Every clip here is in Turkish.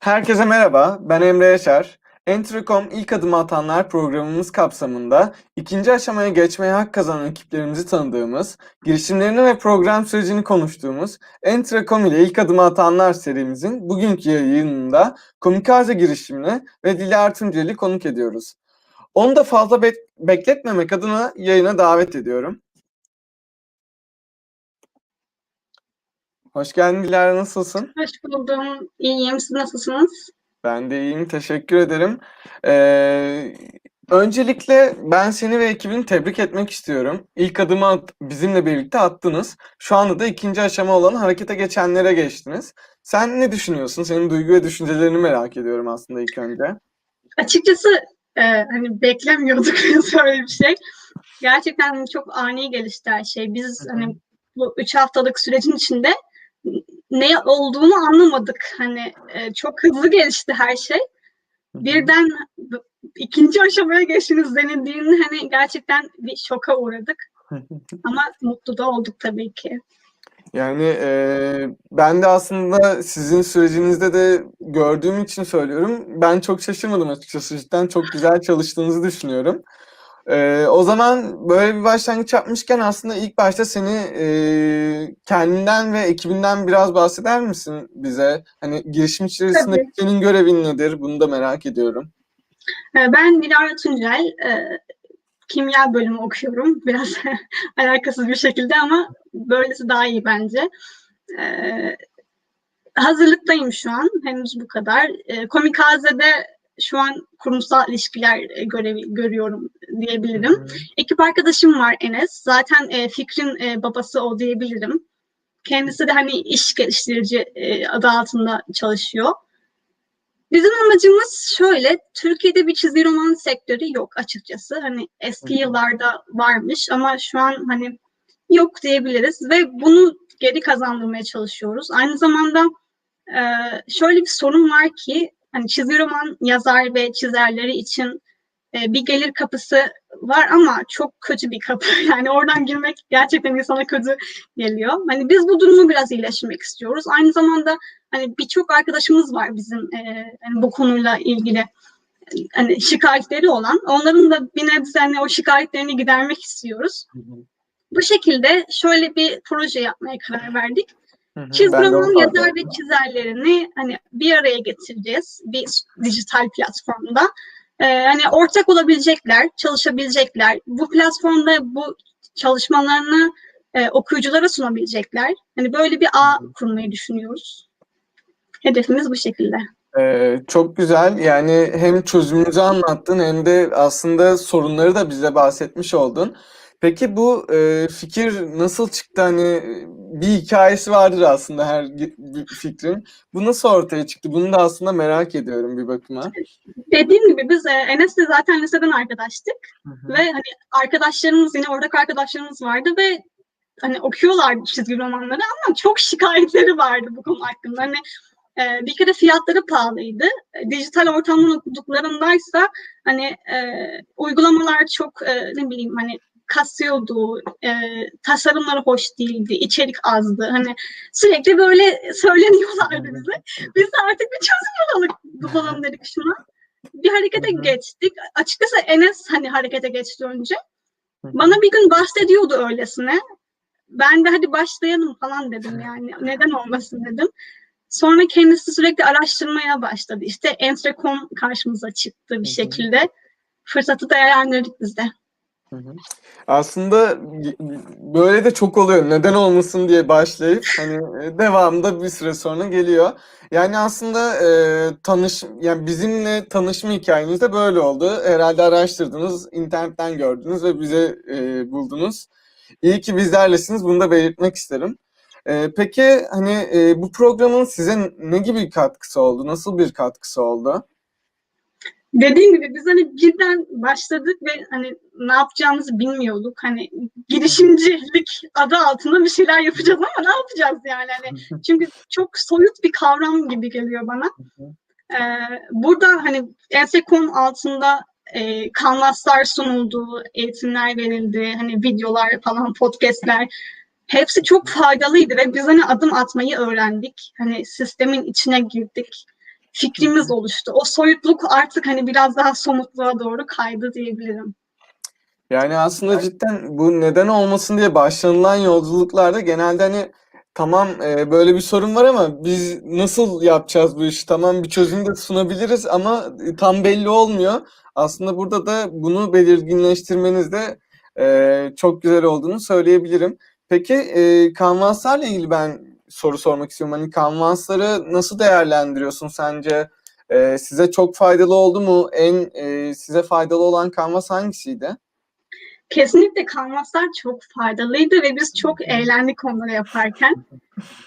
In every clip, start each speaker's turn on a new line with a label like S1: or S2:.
S1: Herkese merhaba, ben Emre Yaşar. Entrecom İlk Adım Atanlar programımız kapsamında ikinci aşamaya geçmeye hak kazanan ekiplerimizi tanıdığımız, girişimlerini ve program sürecini konuştuğumuz Entrecom ile İlk Adım Atanlar serimizin bugünkü yayınında Komikaze girişimini ve Dilara Tuncel'i konuk ediyoruz. Onu da fazla be- bekletmemek adına yayına davet ediyorum. Hoş geldin Dilara, nasılsın?
S2: Hoş buldum. İyiyim. Siz nasılsınız?
S1: Ben de iyiyim, teşekkür ederim. Ee, öncelikle ben seni ve ekibini tebrik etmek istiyorum. İlk adımı at- bizimle birlikte attınız. Şu anda da ikinci aşama olan harekete geçenlere geçtiniz. Sen ne düşünüyorsun? Senin duygu ve düşüncelerini merak ediyorum aslında ilk önce.
S2: Açıkçası e, hani beklemiyorduk böyle bir şey. Gerçekten çok ani gelişti her şey. Biz
S1: Hı hı.
S2: hani bu üç haftalık sürecin içinde ne olduğunu anlamadık. Hani e, çok hızlı gelişti her şey. Birden ikinci aşamaya geçtiniz denildiğinde hani gerçekten bir şoka uğradık. Ama mutlu da olduk tabii ki.
S1: Yani eee, ben de aslında sizin sürecinizde de gördüğüm için söylüyorum. Ben çok şaşırmadım açıkçası. Cidden çok güzel çalıştığınızı düşünüyorum. Eee, o zaman böyle bir başlangıç yapmışken aslında ilk başta seni eee, kendinden ve ekibinden biraz bahseder misin bize? Hani girişim içerisinde
S2: Tabii.
S1: senin görevin nedir? Bunu da merak ediyorum.
S2: E, Ben Dilara Tuncel, e, kimya bölümü okuyorum. Biraz alakasız bir şekilde ama böylesi daha iyi bence. E, hazırlıktayım şu an. Henüz bu kadar. E, Komikaze'de şu an kurumsal ilişkiler e, görevi görüyorum diyebilirim. Ekip arkadaşım var Enes. Zaten e, fikrin e, babası o diyebilirim. Kendisi de hani iş geliştirici e, adı altında çalışıyor. Bizim amacımız şöyle, Türkiye'de bir çizgi roman sektörü yok açıkçası. Hani eski
S1: Hı hı.
S2: yıllarda varmış ama şu an hani yok diyebiliriz ve bunu geri kazandırmaya çalışıyoruz. Aynı zamanda e, şöyle bir sorun var ki hani çizgi roman yazar ve çizerleri için e, bir gelir kapısı var ama çok kötü bir kapı. Yani oradan girmek gerçekten insana kötü geliyor. Hani biz bu durumu biraz iyileştirmek istiyoruz. Aynı zamanda hani birçok arkadaşımız var bizim e, hani bu konuyla ilgili hani şikayetleri olan. Onların da bir nebze hani o şikayetlerini gidermek istiyoruz. Bu şekilde şöyle bir proje yapmaya karar verdik.
S1: Fark
S2: yazar ve çizerlerini hani bir araya getireceğiz bir dijital platformda. Ee, hani ortak olabilecekler, çalışabilecekler. Bu platformda bu çalışmalarını e, okuyuculara sunabilecekler. Hani böyle bir ağ kurmayı düşünüyoruz. Hedefimiz bu şekilde.
S1: Ee, çok güzel. Yani hem çözümünüzü anlattın hem de aslında sorunları da bize bahsetmiş oldun. Peki bu e, fikir nasıl çıktı? Hani bir hikayesi vardır aslında her fikrin. Bu nasıl ortaya çıktı? Bunu da aslında merak ediyorum bir bakıma.
S2: Dediğim gibi biz e, Enes'le zaten liseden arkadaştık.
S1: Hı hı.
S2: Ve hani arkadaşlarımız yine ortak arkadaşlarımız vardı ve hani okuyorlardı çizgi romanları ama çok şikayetleri vardı bu konu hakkında. Hani e, bir kere fiyatları pahalıydı. E, dijital ortamdan okuduklarındaysa hani e, uygulamalar çok e, ne bileyim hani kasıyordu, e, tasarımları hoş değildi, içerik azdı. Hani sürekli böyle söyleniyorlardı bize. Biz de artık bir çözüm bulalım, bulalım dedik şuna. Bir harekete
S1: Hı hı.
S2: geçtik. Açıkçası Enes hani harekete geçti önce. Bana bir gün bahsediyordu öylesine. Ben de hadi başlayalım falan dedim yani. Neden olmasın dedim. Sonra kendisi sürekli araştırmaya başladı. İşte Entrecom karşımıza çıktı bir şekilde. Fırsatı değerlendirdik biz de.
S1: Aslında böyle de çok oluyor. Neden olmasın diye başlayıp hani e, devamında bir süre sonra geliyor. Yani aslında e, tanış yani bizimle tanışma hikayeniz de böyle oldu. Herhalde araştırdınız, internetten gördünüz ve bize e, buldunuz. İyi ki bizlerlesiniz. Bunu da belirtmek isterim. E, peki hani e, bu programın size ne gibi katkısı oldu? Nasıl bir katkısı oldu?
S2: Dediğim gibi biz hani birden başladık ve hani ne yapacağımızı bilmiyorduk. Hani girişimcilik adı altında bir şeyler yapacağız ama ne yapacağız yani? Hani çünkü çok soyut bir kavram gibi geliyor bana. Ee, burada hani Ensecom altında e, kanvaslar sunuldu, eğitimler verildi, hani videolar falan, podcastler. Hepsi çok faydalıydı ve biz hani adım atmayı öğrendik. Hani sistemin içine girdik. Fikrimiz oluştu. O soyutluk artık hani biraz daha somutluğa doğru kaydı diyebilirim.
S1: Yani aslında cidden bu neden olmasın diye başlanılan yolculuklarda genelde hani tamam e, böyle bir sorun var ama biz nasıl yapacağız bu işi? Tamam bir çözüm de sunabiliriz ama e, tam belli olmuyor. Aslında burada da bunu belirginleştirmeniz de e, çok güzel olduğunu söyleyebilirim. Peki e, kanvaslarla ilgili ben soru sormak istiyorum. Hani kanvasları nasıl değerlendiriyorsun sence? E, size çok faydalı oldu mu? En e, size faydalı olan kanvas hangisiydi?
S2: Kesinlikle kanvaslar çok faydalıydı ve biz çok eğlendik onları yaparken.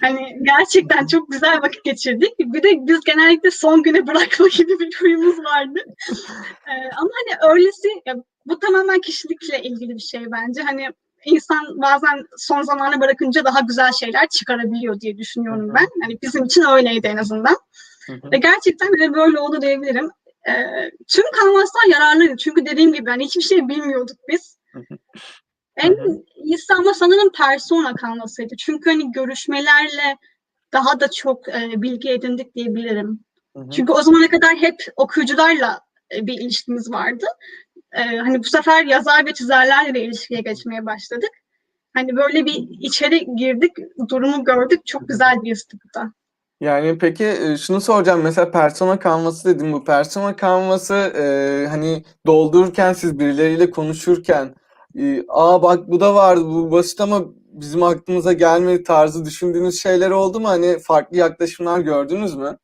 S2: Hani gerçekten çok güzel vakit geçirdik. Bir de biz genellikle son güne bırakma gibi bir huyumuz vardı. Ee, ama hani öylesi, ya bu tamamen kişilikle ilgili bir şey bence. Hani insan bazen son zamana bırakınca daha güzel şeyler çıkarabiliyor diye düşünüyorum ben. Hani bizim için öyleydi en azından. Ve gerçekten de böyle oldu diyebilirim. Ee, tüm kanvaslar yararlıydı. Çünkü dediğim gibi hani hiçbir şey bilmiyorduk biz. En iyisi ama sanırım persona kanvasıydı. Çünkü hani görüşmelerle daha da çok e, bilgi edindik diyebilirim. Çünkü o zamana kadar hep okuyucularla e, bir ilişkimiz vardı. E, hani bu sefer yazar ve çizerlerle de ilişkiye geçmeye başladık. Hani böyle bir içeri girdik, durumu gördük. Çok güzel bir istihdam.
S1: Yani peki e, şunu soracağım mesela persona kanvası dedim bu persona kanvası e, hani doldururken siz birileriyle konuşurken e, aa bak bu da vardı bu basit ama bizim aklımıza gelmedi tarzı düşündüğünüz şeyler oldu mu? Hani farklı yaklaşımlar gördünüz mü?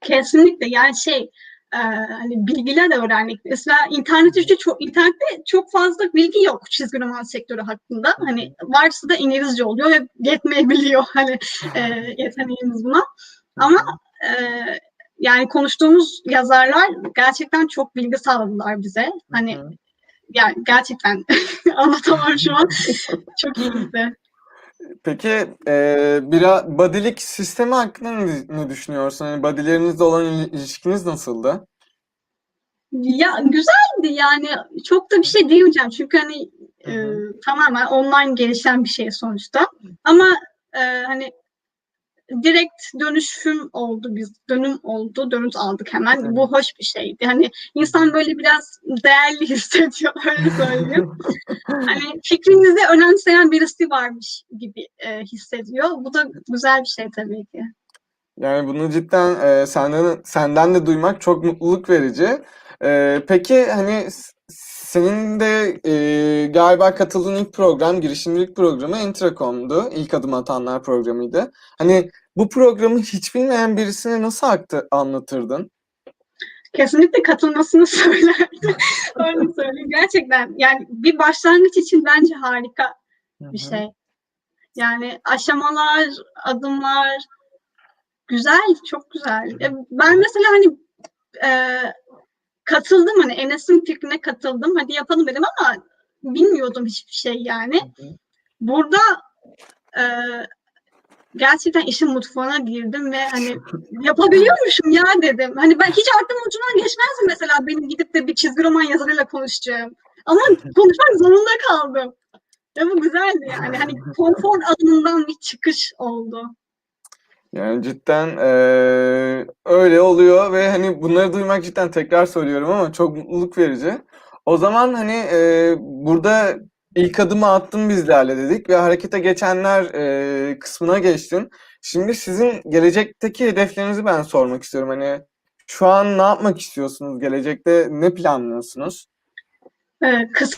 S2: Kesinlikle yani şey e, hani bilgiler öğrendik. Mesela internette çok internette çok fazla bilgi yok çizgi roman sektörü hakkında. Hani varsa da İngilizce oluyor ve yetmeyebiliyor hani e, yeteneğimiz buna. Ama e, yani konuştuğumuz yazarlar gerçekten çok bilgi sağladılar bize. Hani yani gerçekten anlatamam şu an. Çok iyiydi.
S1: Peki e, biraz body'lik sistemi hakkında ne, ne düşünüyorsun? Hani body'lerinizle olan il- ilişkiniz nasıldı?
S2: Ya güzeldi yani çok da bir şey diyemeyeceğim çünkü hani e, tamamen online gelişen bir şey sonuçta. Ama e, hani direkt dönüşüm oldu biz dönüm oldu dönüt aldık hemen. Bu hoş bir şeydi. Hani insan böyle biraz değerli hissediyor öyle söyleyeyim. hani fikrinizi önemseyen birisi varmış gibi e, hissediyor. Bu da güzel bir şey tabii ki.
S1: Yani bunu cidden e, senden senden de duymak çok mutluluk verici. E, peki hani senin de e, galiba katıldığın ilk program girişimcilik programı Entracom'du. İlk adım atanlar programıydı. Hani bu programı hiç bilmeyen birisine nasıl aktı, anlatırdın?
S2: Kesinlikle katılmasını söylerdi. Öyle söyleyeyim. Gerçekten yani bir başlangıç için bence harika bir şey. Yani aşamalar, adımlar güzel, çok güzel. E, Ben mesela hani e, katıldım hani Enes'in fikrine katıldım. Hadi yapalım dedim ama bilmiyordum hiçbir şey yani. Burada e, gerçekten işin mutfağına girdim ve hani yapabiliyormuşum ya dedim. Hani ben hiç aklımın ucundan geçmezdi mesela benim gidip de bir çizgi roman yazarıyla konuşacağım. Ama konuşmak zorunda kaldım. Ve bu güzeldi yani. Hani konfor alanından bir çıkış oldu.
S1: Yani cidden eee, öyle oluyor ve hani bunları duymak cidden tekrar söylüyorum ama çok mutluluk verici. O zaman hani eee, burada ilk adımı attın bizlerle dedik ve harekete geçenler eee, kısmına geçtin. Şimdi sizin gelecekteki hedeflerinizi ben sormak istiyorum. Hani şu an ne yapmak istiyorsunuz? Gelecekte ne planlıyorsunuz?
S2: Ee, kısa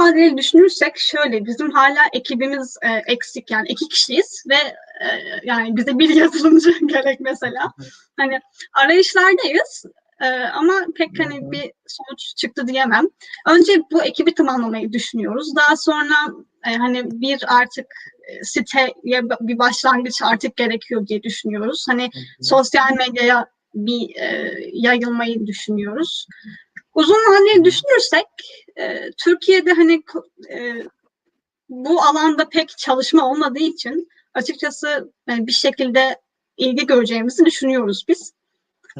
S2: vadeli düşünürsek şöyle bizim hala ekibimiz e, eksik yani iki kişiyiz ve e, yani bize bir yazılımcı gerek mesela. Hani arayışlardayız e, ama pek hani bir sonuç çıktı diyemem. Önce bu ekibi tamamlamayı düşünüyoruz. Daha sonra e, hani bir artık e, siteye bir başlangıç artık gerekiyor diye düşünüyoruz. Hani sosyal medyaya bir e, yayılmayı düşünüyoruz. Uzun vadeli düşünürsek e, Türkiye'de hani e, bu alanda pek çalışma olmadığı için açıkçası e, bir şekilde ilgi göreceğimizi düşünüyoruz biz.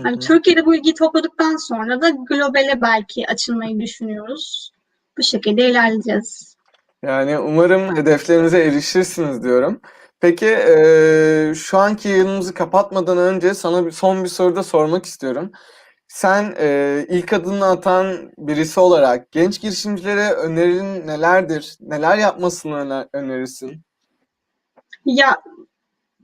S2: Hani Türkiye'de bu ilgiyi topladıktan sonra da globale belki açılmayı düşünüyoruz. Bu şekilde ilerleyeceğiz.
S1: Yani umarım hedeflerinize erişirsiniz diyorum. Peki eee, şu anki yayınımızı kapatmadan önce sana bir, son bir soru da sormak istiyorum. Sen eee, ilk adımını atan birisi olarak genç girişimcilere önerin nelerdir? Neler yapmasını öner- önerirsin?
S2: Ya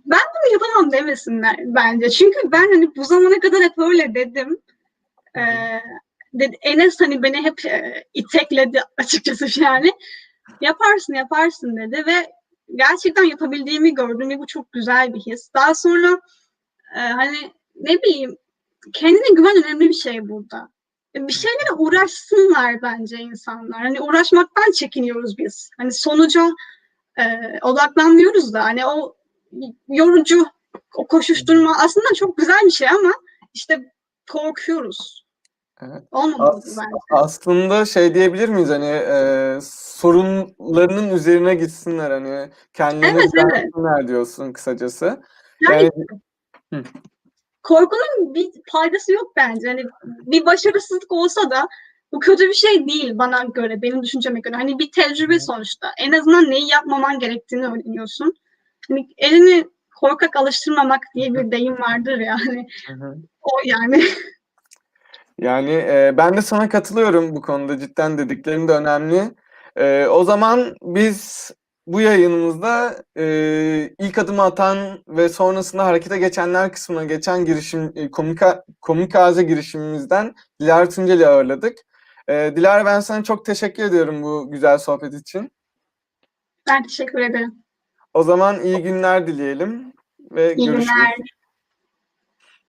S2: ben bunu yapamam demesinler bence. Çünkü ben hani bu zamana kadar hep öyle dedim. Ee, dedi, Enes hani beni hep e, itekledi açıkçası yani. Yaparsın yaparsın dedi ve gerçekten yapabildiğimi gördüm ve bu çok güzel bir his. Daha sonra e, hani ne bileyim kendine güven önemli bir şey burada. E, Bir şeylere uğraşsınlar bence insanlar. Hani uğraşmaktan çekiniyoruz biz. Hani sonuca e, odaklanmıyoruz da hani o yorucu o koşuşturma aslında çok güzel bir şey ama işte korkuyoruz.
S1: Evet. As-
S2: bence.
S1: aslında şey diyebilir miyiz hani eee, sorunlarının üzerine gitsinler hani kendilerine
S2: Evet, evet.
S1: diyorsun kısacası.
S2: Yani
S1: Yani Hı.
S2: korkunun bir faydası yok bence. Hani bir başarısızlık olsa da bu kötü bir şey değil bana göre, benim düşünceme göre. Hani bir tecrübe sonuçta. En azından neyi yapmaman gerektiğini öğreniyorsun. Hani elini korkak alıştırmamak diye bir deyim vardır ya.
S1: Hı hı.
S2: o yani.
S1: Yani e, ben de sana katılıyorum bu konuda cidden dediklerin de önemli. E, o zaman biz bu yayınımızda e, ilk adımı atan ve sonrasında harekete geçenler kısmına geçen girişim e, komika, komikaze girişimimizden Dilara Tuncel'i ağırladık. E, Dilara ben sana çok teşekkür ediyorum bu güzel sohbet için.
S2: Ben teşekkür ederim.
S1: O zaman iyi günler dileyelim ve
S2: İyi
S1: görüşürüz.
S2: günler.